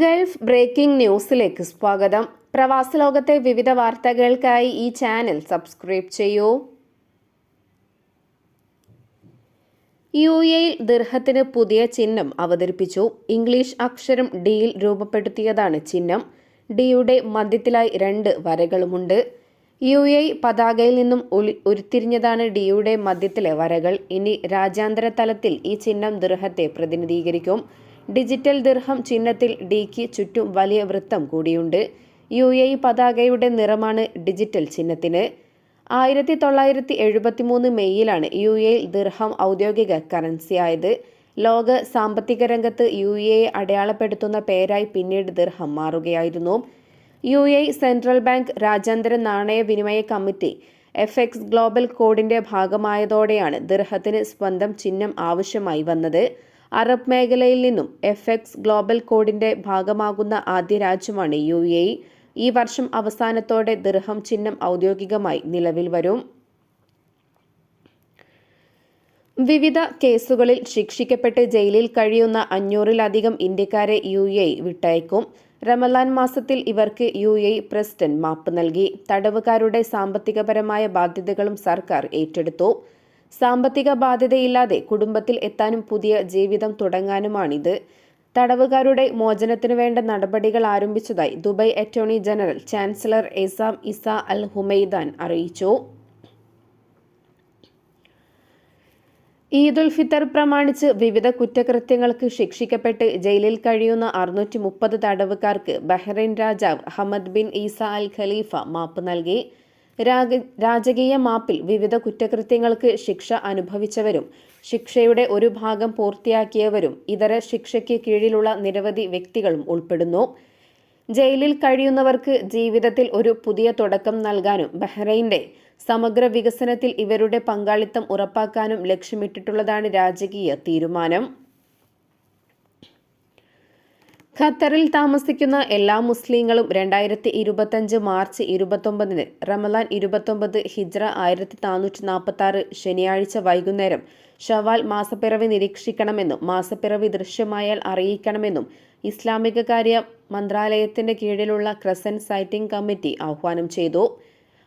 Gulf breaking ന്യൂസിലേക്ക് സ്വാഗതം. പ്രവാസ ലോകത്തെ വിവിധ വാർത്തകൾക്കായി ഈ ചാനൽ സബ്സ്ക്രൈബ് ചെയ്യൂ. യു എയിൽ ദിർഹത്തിന് പുതിയ ചിഹ്നം അവതരിപ്പിച്ചു. ഇംഗ്ലീഷ് അക്ഷരം ഡിയിൽ രൂപപ്പെടുത്തിയതാണ് ചിഹ്നം. ഡിയുടെ മധ്യത്തിലായി രണ്ട് വരകളുമുണ്ട്. യു എ പതാകയിൽ നിന്നും ഉരുത്തിരിഞ്ഞതാണ് ഡിയുടെ മധ്യത്തിലെ വരകൾ. ഇനി രാജ്യാന്തര തലത്തിൽ ഈ ചിഹ്നം ദിർഹത്തെ പ്രതിനിധീകരിക്കും. ഡിജിറ്റൽ ദിർഹം ചിഹ്നത്തിൽ ഡിക്ക് ചുറ്റും വലിയ വൃത്തം കൂടിയുണ്ട്. യു എ പതാകയുടെ നിറമാണ് ഡിജിറ്റൽ ചിഹ്നത്തിന്. ആയിരത്തി തൊള്ളായിരത്തി എഴുപത്തിമൂന്ന് മെയ്യിലാണ് യു എ ദിർഹം ഔദ്യോഗിക കറൻസി ആയത് ലോക സാമ്പത്തിക രംഗത്ത് യു എ അടയാളപ്പെടുത്തുന്ന പേരായി പിന്നീട് ദിർഹം മാറുകയായിരുന്നു. യു എ സെൻട്രൽ ബാങ്ക് രാജ്യാന്തര നാണയ വിനിമയ കമ്മിറ്റി എഫ് എക്സ് ഗ്ലോബൽ കോഡിന്റെ ഭാഗമായതോടെയാണ് ദിർഹത്തിന് സ്വന്തം ചിഹ്നം ആവശ്യമായി വന്നത്. അറബ് മേഖലയിൽ നിന്നും എഫ് എക്സ് ഗ്ലോബൽ കോഡിന്റെ ഭാഗമാകുന്ന ആദ്യ രാജ്യമാണ് യു എ. ഈ വർഷം അവസാനത്തോടെ ദിർഹം ചിഹ്നം ഔദ്യോഗികമായി നിലവിൽ വരും. വിവിധ കേസുകളിൽ ശിക്ഷിക്കപ്പെട്ട് ജയിലിൽ കഴിയുന്ന അഞ്ഞൂറിലധികം ഇന്ത്യക്കാരെ യു എ വിട്ടയക്കും. റമലാൻ മാസത്തിൽ ഇവർക്ക് യു എ പ്രസിഡന്റ് മാപ്പ് നൽകി. തടവുകാരുടെ സാമ്പത്തികപരമായ ബാധ്യതകളും സർക്കാർ ഏറ്റെടുത്തു. സാമ്പത്തിക ബാധ്യതയില്ലാതെ കുടുംബത്തിൽ എത്താനും പുതിയ ജീവിതം തുടങ്ങാനുമാണിത്. തടവുകാരുടെ മോചനത്തിനു വേണ്ട നടപടികൾ ആരംഭിച്ചതായി Dubai attorney general chancellor Essam Issa Al Humaidan അറിയിച്ചു. ഈദുൽ ഫിത്തർ പ്രമാണിച്ച് വിവിധ കുറ്റകൃത്യങ്ങൾക്ക് ശിക്ഷിക്കപ്പെട്ട് ജയിലിൽ കഴിയുന്ന അറുന്നൂറ്റി മുപ്പത് തടവുകാർക്ക് ബഹ്റൈൻ രാജാവ് Hamad bin Isa Al Khalifa മാപ്പ് നൽകി. രാജകീയ മാപ്പിൽ വിവിധ കുറ്റകൃത്യങ്ങൾക്ക് ശിക്ഷ അനുഭവിച്ചവരും ശിക്ഷയുടെ ഒരു ഭാഗം പൂർത്തിയാക്കിയവരും ഇതര ശിക്ഷയ്ക്ക് കീഴിലുള്ള നിരവധി വ്യക്തികളും ഉൾപ്പെടുന്നു. ജയിലിൽ കഴിയുന്നവർക്ക് ജീവിതത്തിൽ ഒരു പുതിയ തുടക്കം നൽകാനും ബഹ്റൈന്റെ സമഗ്ര വികസനത്തിൽ ഇവരുടെ പങ്കാളിത്തം ഉറപ്പാക്കാനും ലക്ഷ്യമിട്ടിട്ടുള്ളതാണ് രാജകീയ തീരുമാനം. ഖത്തറിൽ താമസിക്കുന്ന എല്ലാ മുസ്ലിങ്ങളും രണ്ടായിരത്തി ഇരുപത്തഞ്ച് മാർച്ച് ഇരുപത്തൊമ്പതിന് റമലാൻ ഇരുപത്തൊമ്പത് ഹിജ്ര ആയിരത്തി നാനൂറ്റി നാൽപ്പത്തി ശനിയാഴ്ച വൈകുന്നേരം ഷവാൽ മാസപ്പിറവി നിരീക്ഷിക്കണമെന്നും മാസപ്പിറവി ദൃശ്യമായാൽ അറിയിക്കണമെന്നും ഇസ്ലാമിക കാര്യ മന്ത്രാലയത്തിന്റെ കീഴിലുള്ള ക്രസന്റ് സൈറ്റിംഗ് കമ്മിറ്റി ആഹ്വാനം ചെയ്തു.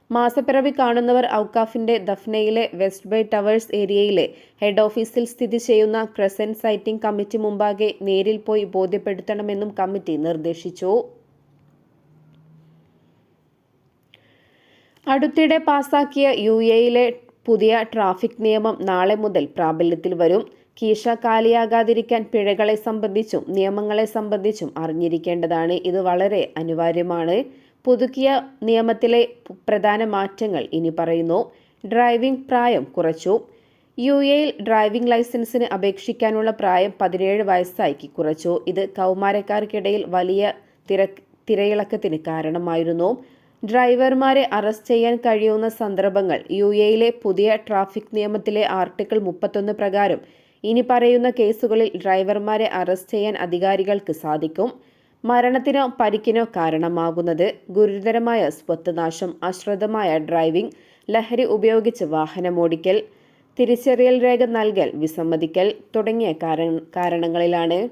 മാസപ്പിറവി കാണുന്നവർ ഔക്കാഫിന്റെ ദഫ്നയിലെ വെസ്റ്റ് ബൈ ടവേഴ്സ് ഏരിയയിലെ ഹെഡ് ഓഫീസിൽ സ്ഥിതി ചെയ്യുന്ന ക്രസന്റ് സൈറ്റിംഗ് കമ്മിറ്റി മുമ്പാകെ നേരിൽ പോയി ബോധ്യപ്പെടുത്തണമെന്നും കമ്മിറ്റി നിർദ്ദേശിച്ചു. അടുത്തിടെ പാസാക്കിയ യു എയിലെ പുതിയ ട്രാഫിക് നിയമം നാളെ മുതൽ പ്രാബല്യത്തിൽ വരും. കീശ കാലിയാകാതിരിക്കാൻ പിഴകളെ സംബന്ധിച്ചും നിയമങ്ങളെ സംബന്ധിച്ചും അറിഞ്ഞിരിക്കേണ്ടതാണ്. ഇത് വളരെ അനിവാര്യമാണ്. പുതുക്കിയ നിയമത്തിലെ പ്രധാന മാറ്റങ്ങൾ ഇനി പറയുന്നു. ഡ്രൈവിംഗ് പ്രായം കുറച്ചു. യു എയിൽ ഡ്രൈവിംഗ് ലൈസൻസിന് അപേക്ഷിക്കാനുള്ള പ്രായം പതിനേഴ് വയസ്സാക്കി കുറച്ചു. ഇത് കൗമാരക്കാർക്കിടയിൽ വലിയ തിര തിരയിളക്കത്തിന് കാരണമായിരുന്നു. ഡ്രൈവർമാരെ അറസ്റ്റ് ചെയ്യാൻ കഴിയുന്ന സന്ദർഭങ്ങൾ യു എയിലെ പുതിയ ട്രാഫിക് നിയമത്തിലെ ആർട്ടിക്കിൾ മുപ്പത്തൊന്ന് പ്രകാരം ഇനി പറയുന്ന കേസുകളിൽ ഡ്രൈവർമാരെ അറസ്റ്റ് ചെയ്യാൻ അധികാരികൾക്ക് സാധിക്കും. മരണത്തിനോ പരിക്കിനോ കാരണമാകുന്നത് ഗുരുതരമായ സ്വത്ത് നാശം അശ്രദ്ധമായ ഡ്രൈവിംഗ് ലഹരി ഉപയോഗിച്ച് വാഹനമോടിക്കൽ തിരിച്ചറിയൽ രേഖ നൽകൽ വിസമ്മതിക്കൽ തുടങ്ങിയ കാരണ- കാരണങ്ങളിലാണ്.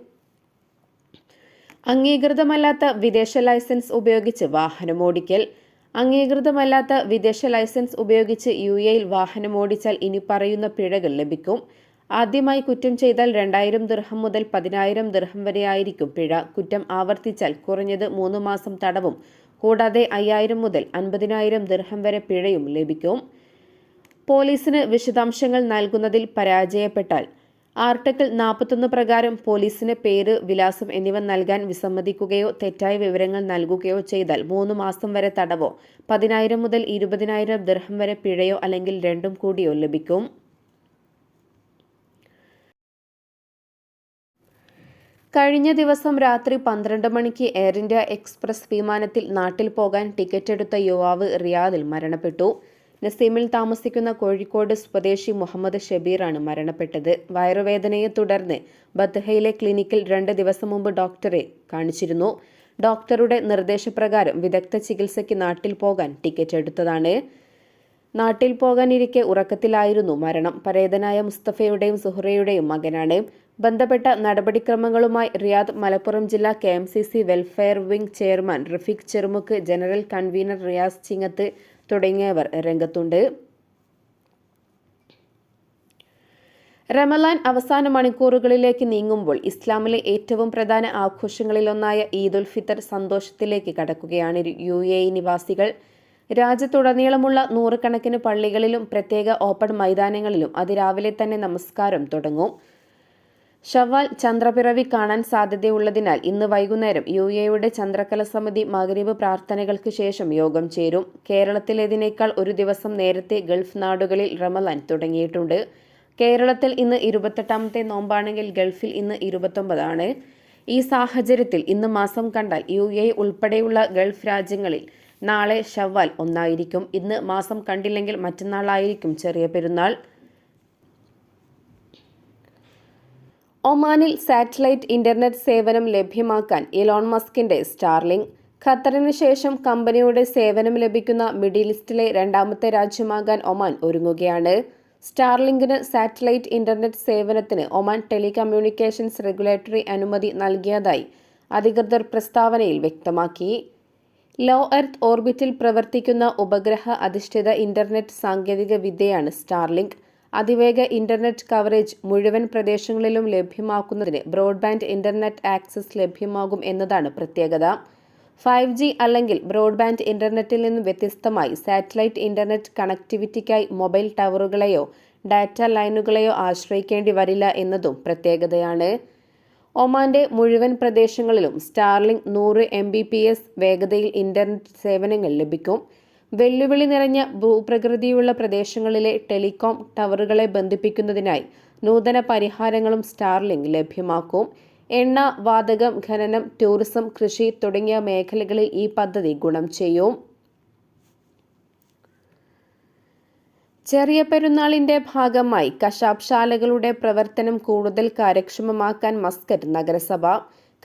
അംഗീകൃതമല്ലാത്ത വിദേശ ലൈസൻസ് ഉപയോഗിച്ച് വാഹനമോടിക്കൽ അംഗീകൃതമല്ലാത്ത വിദേശ ലൈസൻസ് ഉപയോഗിച്ച് യു എയിൽ വാഹനമോടിച്ചാൽ ഇനി പറയുന്ന പിഴകൾ ലഭിക്കും. ആദ്യമായി കുറ്റം ചെയ്താൽ രണ്ടായിരം ദിർഹം മുതൽ പതിനായിരം ദിർഹം വരെയായിരിക്കും പിഴ. കുറ്റം ആവർത്തിച്ചാൽ കുറഞ്ഞത് മൂന്ന് മാസം തടവും. കൂടാതെ അയ്യായിരം മുതൽ അൻപതിനായിരം ദിർഹം വരെ പിഴയും ലഭിക്കും. പോലീസിന് വിശദാംശങ്ങൾ നൽകുന്നതിൽ പരാജയപ്പെട്ടാൽ. ആർട്ടിക്കിൾ നാൽപ്പത്തൊന്ന് പ്രകാരം പോലീസിന് പേര് വിലാസം എന്നിവ നൽകാൻ വിസമ്മതിക്കുകയോ തെറ്റായ വിവരങ്ങൾ നൽകുകയോ ചെയ്താൽ മൂന്ന് മാസം വരെ തടവോ പതിനായിരം മുതൽ ഇരുപതിനായിരം ദിർഹം വരെ പിഴയോ അല്ലെങ്കിൽ രണ്ടും കൂടിയോ ലഭിക്കും. കഴിഞ്ഞ ദിവസം രാത്രി പന്ത്രണ്ട് മണിക്ക് എയർ ഇന്ത്യ എക്സ്പ്രസ് വിമാനത്തിൽ നാട്ടിൽ പോകാൻ ടിക്കറ്റ് എടുത്ത യുവാവ് റിയാദിൽ മരണപ്പെട്ടു. നസീമിൽ താമസിക്കുന്ന കോഴിക്കോട് സ്വദേശി മുഹമ്മദ് ഷബീറാണ് മരണപ്പെട്ടത്. വയറുവേദനയെ തുടർന്ന് ബത്ഹയിലെ ക്ലിനിക്കിൽ രണ്ട് ദിവസം മുമ്പ് ഡോക്ടറെ കാണിച്ചിരുന്നു. ഡോക്ടറുടെ നിർദ്ദേശപ്രകാരം വിദഗ്ധ ചികിത്സയ്ക്ക് നാട്ടിൽ പോകാൻ ടിക്കറ്റ് എടുത്തതാണ്. നാട്ടിൽ പോകാനിരിക്കെ ഉറക്കത്തിലായിരുന്നു മരണം. പരേതനായ മുസ്തഫയുടെയും സുഹറയുടെയും മകനാണ്. ബന്ധപ്പെട്ട നടപടിക്രമങ്ങളുമായി റിയാദ് മലപ്പുറം ജില്ലാ K M C C welfare wing chairman Rafeeq Cherumukku general convener Riyas Chingath തുടങ്ങിയവർ രംഗത്തുണ്ട്. റമലാൻ അവസാന മണിക്കൂറുകളിലേക്ക് നീങ്ങുമ്പോൾ ഇസ്ലാമിലെ ഏറ്റവും പ്രധാന ആഘോഷങ്ങളിലൊന്നായ ഈദുൽ ഫിത്തർ സന്തോഷത്തിലേക്ക് കടക്കുകയാണ് യു എ നിവാസികൾ. രാജ്യത്തുടനീളമുള്ള നൂറുകണക്കിന് പള്ളികളിലും പ്രത്യേക ഓപ്പൺ മൈതാനങ്ങളിലും അതിരാവിലെ തന്നെ നമസ്കാരം തുടങ്ങും. ഷവാൽ ചന്ദ്രപിറവി കാണാൻ സാധ്യതയുള്ളതിനാൽ ഇന്ന് വൈകുന്നേരം യു എയുടെ ചന്ദ്രകല സമിതി മകരീബ് പ്രാർത്ഥനകൾക്ക് ശേഷം യോഗം ചേരും. കേരളത്തിലേതിനേക്കാൾ ഒരു ദിവസം നേരത്തെ ഗൾഫ് നാടുകളിൽ റമലാൻ തുടങ്ങിയിട്ടുണ്ട്. കേരളത്തിൽ ഇന്ന് ഇരുപത്തെട്ടാമത്തെ നോമ്പാണെങ്കിൽ ഗൾഫിൽ ഇന്ന് ഇരുപത്തൊമ്പതാണ്. ഈ സാഹചര്യത്തിൽ ഇന്ന് മാസം കണ്ടാൽ യു എ ഉൾപ്പെടെയുള്ള ഗൾഫ് രാജ്യങ്ങളിൽ നാളെ ഷവ്വാൽ ഒന്നായിരിക്കും. ഇന്ന് മാസം കണ്ടില്ലെങ്കിൽ മറ്റന്നാളായിരിക്കും ചെറിയ പെരുന്നാൾ. ഒമാനിൽ സാറ്റലൈറ്റ് ഇന്റർനെറ്റ് സേവനം ലഭ്യമാക്കാൻ ഇലോൺ മസ്കിന്റെ സ്റ്റാർലിംഗ് ഖത്തറിന് ശേഷം കമ്പനിയുടെ സേവനം ലഭിക്കുന്ന മിഡിൽ ഈസ്റ്റിലെ രണ്ടാമത്തെ രാജ്യമാകാൻ ഒമാൻ ഒരുങ്ങുകയാണ്. സ്റ്റാർലിങ്കിന് സാറ്റലൈറ്റ് ഇന്റർനെറ്റ് സേവനത്തിന് ഒമാൻ ടെലികമ്മ്യൂണിക്കേഷൻസ് റെഗുലേറ്ററി അനുമതി നൽകിയതായി അധികൃതർ പ്രസ്താവനയിൽ വ്യക്തമാക്കി. ലോ എർത്ത് ഓർബിറ്റിൽ പ്രവർത്തിക്കുന്ന ഉപഗ്രഹ അധിഷ്ഠിത ഇന്റർനെറ്റ് സാങ്കേതിക വിദ്യയാണ് സ്റ്റാർലിങ്ക്. അതിവേഗ ഇന്റർനെറ്റ് കവറേജ് മുഴുവൻ പ്രദേശങ്ങളിലും ലഭ്യമാക്കുന്നതിന് ബ്രോഡ്ബാൻഡ് ഇന്റർനെറ്റ് ആക്സസ് ലഭ്യമാകും എന്നതാണ് പ്രത്യേകത. ഫൈവ് ജി അല്ലെങ്കിൽ ബ്രോഡ്ബാൻഡ് ഇന്റർനെറ്റിൽ നിന്നും വ്യത്യസ്തമായി സാറ്റലൈറ്റ് ഇന്റർനെറ്റ് കണക്ടിവിറ്റിക്കായി മൊബൈൽ ടവറുകളെയോ ഡാറ്റ ലൈനുകളെയോ ആശ്രയിക്കേണ്ടി വരില്ല എന്നതും പ്രത്യേകതയാണ്. ഒമാന്റെ മുഴുവൻ പ്രദേശങ്ങളിലും സ്റ്റാർലിംഗ് നൂറ് എം ബി പി എസ് വേഗതയിൽ ഇന്റർനെറ്റ് സേവനങ്ങൾ ലഭിക്കും. വെല്ലുവിളി നിറഞ്ഞ ഭൂപ്രകൃതിയുള്ള പ്രദേശങ്ങളിലെ ടെലികോം ടവറുകളെ ബന്ധിപ്പിക്കുന്നതിനായി നൂതന പരിഹാരങ്ങളും സ്റ്റാർലിംഗ് ലഭ്യമാക്കും. എണ്ണ വാതകം ഖനനം ടൂറിസം കൃഷി തുടങ്ങിയ മേഖലകളിൽ ഈ പദ്ധതി ഗുണം ചെയ്യും. ചെറിയ പെരുന്നാളിന്റെ ഭാഗമായി കശാപ്ശാലകളുടെ പ്രവർത്തനം കൂടുതൽ കാര്യക്ഷമമാക്കാൻ മസ്കറ്റ് നഗരസഭ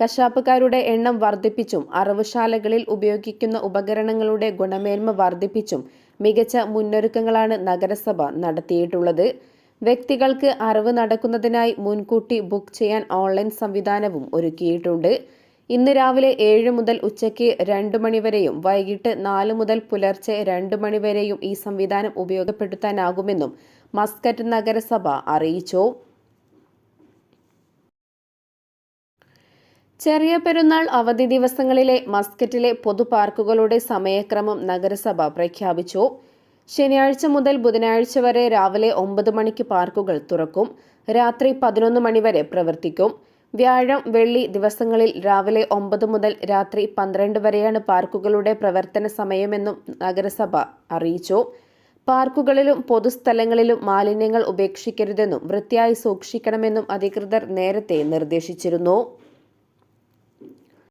കശാപ്പുകാരുടെ എണ്ണം വർദ്ധിപ്പിച്ചും അറവുശാലകളിൽ ഉപയോഗിക്കുന്ന ഉപകരണങ്ങളുടെ ഗുണമേന്മ വർദ്ധിപ്പിച്ചും മികച്ച മുന്നൊരുക്കങ്ങളാണ് നഗരസഭ നടത്തിയിട്ടുള്ളത്. വ്യക്തികൾക്ക് അറിവ് നടക്കുന്നതിനായി മുൻകൂട്ടി ബുക്ക് ചെയ്യാൻ ഓൺലൈൻ സംവിധാനവും ഒരുക്കിയിട്ടുണ്ട്. ഇന്ന് രാവിലെ ഏഴ് മുതൽ ഉച്ചയ്ക്ക് രണ്ട് മണിവരെയും വൈകിട്ട് നാല് മുതൽ പുലർച്ചെ രണ്ട് മണിവരെയും ഈ സംവിധാനം ഉപയോഗപ്പെടുത്താനാകുമെന്നും മസ്കറ്റ് നഗരസഭ അറിയിച്ചു. ചെറിയ പെരുന്നാൾ അവധി ദിവസങ്ങളിലെ മസ്കറ്റിലെ പൊതുപാർക്കുകളുടെ സമയക്രമം നഗരസഭ പ്രഖ്യാപിച്ചു. ശനിയാഴ്ച മുതൽ ബുധനാഴ്ച വരെ രാവിലെ ഒമ്പത് മണിക്ക് പാർക്കുകൾ തുറക്കും. രാത്രി പതിനൊന്ന് മണിവരെ പ്രവർത്തിക്കും. വ്യാഴം വെള്ളി ദിവസങ്ങളിൽ രാവിലെ ഒമ്പത് മുതൽ രാത്രി പന്ത്രണ്ട് വരെയാണ് പാർക്കുകളുടെ പ്രവർത്തന സമയമെന്നും നഗരസഭ അറിയിച്ചു. പാർക്കുകളിലും പൊതുസ്ഥലങ്ങളിലും മാലിന്യങ്ങൾ ഉപേക്ഷിക്കരുതെന്നും വൃത്തിയായി സൂക്ഷിക്കണമെന്നും അധികൃതർ നേരത്തെ നിർദ്ദേശിച്ചിരുന്നു.